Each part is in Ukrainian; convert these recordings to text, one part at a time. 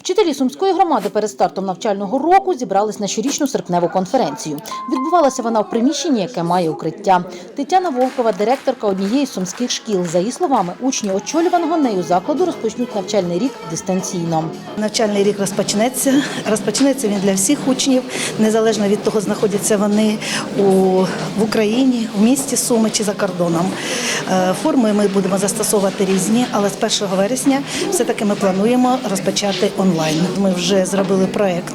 Вчителі сумської громади перед стартом навчального року зібрались на щорічну серпневу конференцію. Відбувалася вона в приміщенні, яке має укриття. Тетяна Волкова, директорка однієї з сумських шкіл. За її словами, учні очолюваного нею закладу розпочнуть навчальний рік дистанційно. Навчальний рік розпочнеться. Розпочнеться він для всіх учнів, незалежно від того, знаходяться вони у, в Україні, в місті Суми чи за кордоном. Е, Форми ми будемо застосовувати різні, але з 1 вересня все-таки ми плануємо розпочати онлайн. Ми вже зробили проєкт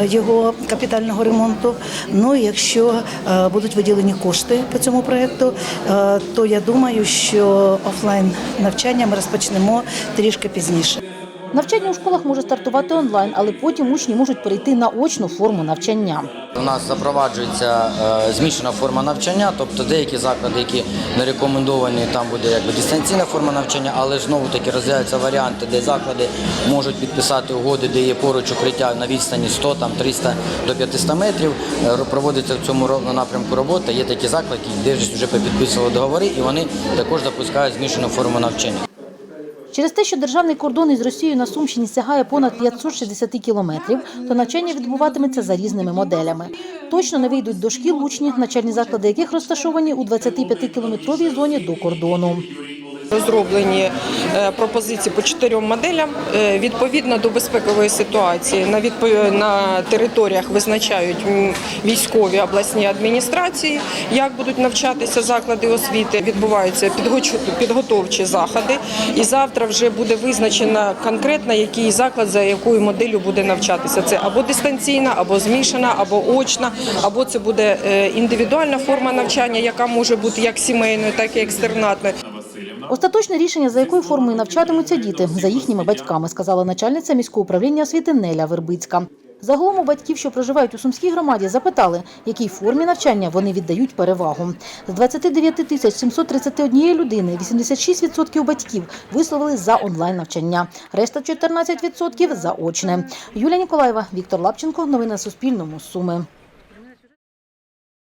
його капітального ремонту. Ну, і якщо е, будуть виділені кошти по цьому проєкту, е, то я думаю, що офлайн навчання ми розпочнемо трішки пізніше. Навчання у школах може стартувати онлайн, але потім учні можуть перейти на очну форму навчання. У нас запроваджується е, змішана форма навчання, тобто деякі заклади, які не рекомендовані, там буде якби дистанційна форма навчання, але знову таки розглядаються варіанти, де заклади можуть підписати угоди, де є поруч укриття на відстані 100, там 300 до 500 метрів. Е, Проводиться в цьому напрямку робота. Є такі заклади, де вже підписували договори, і вони також запускають змішану форму навчання. Через те, що державний кордон із Росією на Сумщині сягає понад 560 кілометрів, то навчання відбуватиметься за різними моделями. Точно не вийдуть до шкіл учні, начальні заклади яких розташовані у 25-кілометровій зоні до кордону. Розроблені е, пропозиції по чотирьом моделям Е, відповідно до безпекової ситуації. На відпо- на територіях визначають військові обласні адміністрації, як будуть навчатися заклади освіти. Відбуваються підготовчі заходи, і завтра вже буде визначено конкретно, який заклад за якою моделлю буде навчатися. Це або дистанційна, або змішана, або очна, або це буде е, індивідуальна форма навчання, яка може бути як сімейною, так і екстернатною. Остаточне рішення, за якою формою навчатимуться діти, за їхніми батьками, сказала начальниця міського управління освіти Неля Вербицька. Загалом у батьків, що проживають у Сумській громаді, запитали, якій формі навчання вони віддають перевагу. З 29 тисяч 731 людини 86% батьків висловили за онлайн навчання, решта 14% – за очне. Юлія Ніколаєва, Віктор Лапченко. Новини на Суспільному. Суми.